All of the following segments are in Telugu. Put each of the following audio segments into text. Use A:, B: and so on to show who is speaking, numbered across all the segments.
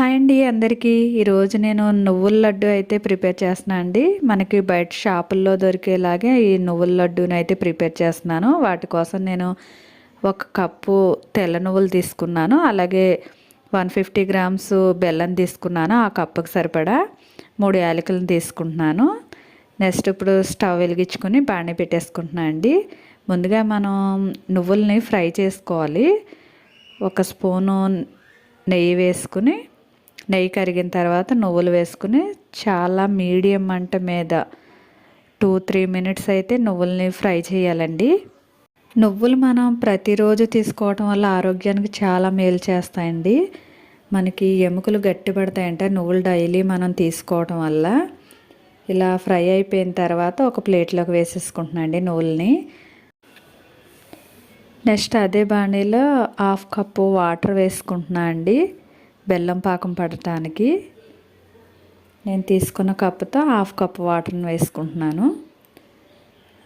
A: హాయ్ అండి అందరికీ. ఈరోజు నేను నువ్వుల లడ్డు అయితే ప్రిపేర్ చేస్తున్నాను అండి. మనకి బయట షాపుల్లో దొరికేలాగే ఈ నువ్వుల లడ్డూని అయితే ప్రిపేర్ చేస్తున్నాను. వాటి కోసం నేను ఒక కప్పు తెల్ల నువ్వులు తీసుకున్నాను. అలాగే వన్ ఫిఫ్టీ గ్రామ్స్ బెల్లం తీసుకున్నాను. ఆ కప్పుకు సరిపడా మూడు యాలకులను తీసుకుంటున్నాను. నెక్స్ట్ ఇప్పుడు స్టవ్ వెలిగించుకొని బాణీ పెట్టేసుకుంటున్నాను అండి. ముందుగా మనం నువ్వుల్ని ఫ్రై చేసుకోవాలి. ఒక స్పూను నెయ్యి వేసుకుని నెయ్యి కరిగిన తర్వాత నువ్వులు వేసుకుని చాలా మీడియం మంట మీద టూ త్రీ మినిట్స్ అయితే నువ్వుల్ని ఫ్రై చేయాలండి. నువ్వులు మనం ప్రతిరోజు తీసుకోవటం వల్ల ఆరోగ్యానికి చాలా మేలు చేస్తాయండి. మనకి ఎముకలు గట్టి పడతాయంటే నువ్వులు డైలీ మనం తీసుకోవటం వల్ల. ఇలా ఫ్రై అయిపోయిన తర్వాత ఒక ప్లేట్లోకి వేసేసుకుంటున్నాండి అండి నువ్వుల్ని. నెక్స్ట్ అదే బాణీలో హాఫ్ కప్పు వాటర్ వేసుకుంటున్నా అండి బెల్లం పాకం పడటానికి నేను తీసుకున్న కప్పుతో హాఫ్ కప్ వాటర్ని వేసుకుంటున్నాను.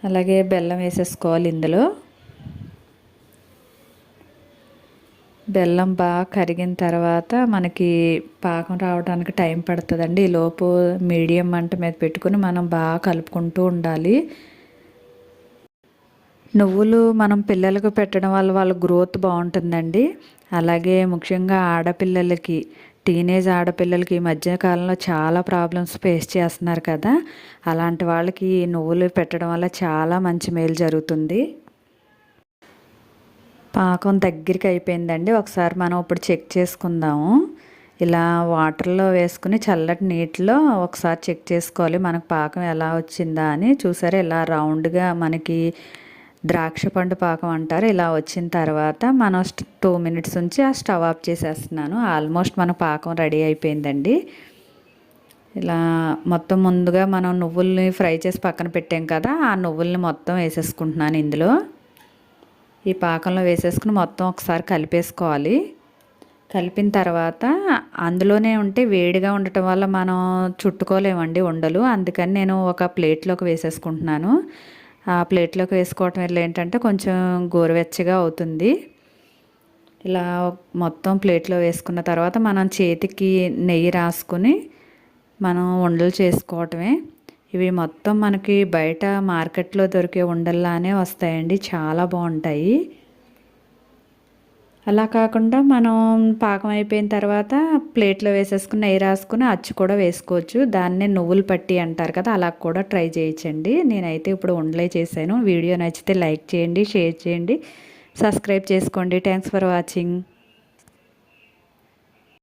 A: అలాగే బెల్లం వేసేసుకోవాలి ఇందులో. బెల్లం బాగా కరిగిన తర్వాత మనకి పాకం రావడానికి టైం పడుతుందండి. లోపు మీడియం మంట మీద పెట్టుకుని మనం బాగా కలుపుకుంటూ ఉండాలి. నువ్వులు మనం పిల్లలకు పెట్టడం వల్ల వాళ్ళ గ్రోత్ బాగుంటుందండి. అలాగే ముఖ్యంగా ఆడపిల్లలకి టీనేజ్ ఆడపిల్లలకి ఈ మధ్య కాలంలో చాలా ప్రాబ్లమ్స్ ఫేస్ చేస్తున్నారు కదా. అలాంటి వాళ్ళకి నువ్వులు పెట్టడం వల్ల చాలా మంచి మేలు జరుగుతుంది. పాకం దగ్గరికి అయిపోయిందండి. ఒకసారి మనం ఇప్పుడు చెక్ చేసుకుందాము. ఇలా వాటర్లో వేసుకుని చల్లటి నీటిలో ఒకసారి చెక్ చేసుకోవాలి. మనకు పాకం ఎలా వచ్చిందా అని. చూసారా ఇలా రౌండ్గా మనకి ద్రాక్ష పండు పాకం అంటారు. ఇలా వచ్చిన తర్వాత మనం టూ మినిట్స్ ఉంచి ఆ స్టవ్ ఆఫ్ చేసేస్తున్నాను. ఆల్మోస్ట్ మన పాకం రెడీ అయిపోయిందండి. ఇలా మొత్తం ముందుగా మనం నువ్వుల్ని ఫ్రై చేసి పక్కన పెట్టాం కదా ఆ నువ్వుల్ని మొత్తం వేసేసుకుంటున్నాను ఇందులో. ఈ పాకంలో వేసేసుకుని మొత్తం ఒకసారి కలిపేసుకోవాలి. కలిపిన తర్వాత అందులోనే ఉంటే వేడిగా ఉండటం వల్ల మనం చుట్టుకోలేమండి ఉండలు. అందుకని నేను ఒక ప్లేట్లోకి వేసేసుకుంటున్నాను. ప్లేట్లోకి వేసుకోవటం వల్ల ఏంటంటే కొంచెం గోరువెచ్చగా అవుతుంది. ఇలా మొత్తం ప్లేట్లో వేసుకున్న తర్వాత మనం చేతికి నెయ్యి రాసుకుని మనం ఉండలు చేసుకోవటమే. ఇవి మొత్తం మనకి బయట మార్కెట్లో దొరికే ఉండల్లానే వస్తాయండి. చాలా బాగుంటాయి. అలా కాకుండా మనం పాకం అయిపోయిన తర్వాత ప్లేట్లో వేసేసుకుని నెయ్యి రాసుకుని అచ్చు కూడా వేసుకోవచ్చు. దాన్నే నువ్వులు పట్టి అంటారు కదా అలా కూడా ట్రై చేయించండి నేనైతే ఇప్పుడు ఉండలే చేశాను. వీడియో నచ్చితే లైక్ చేయండి షేర్ చేయండి. సబ్స్క్రైబ్ చేసుకోండి. Thanks for watching.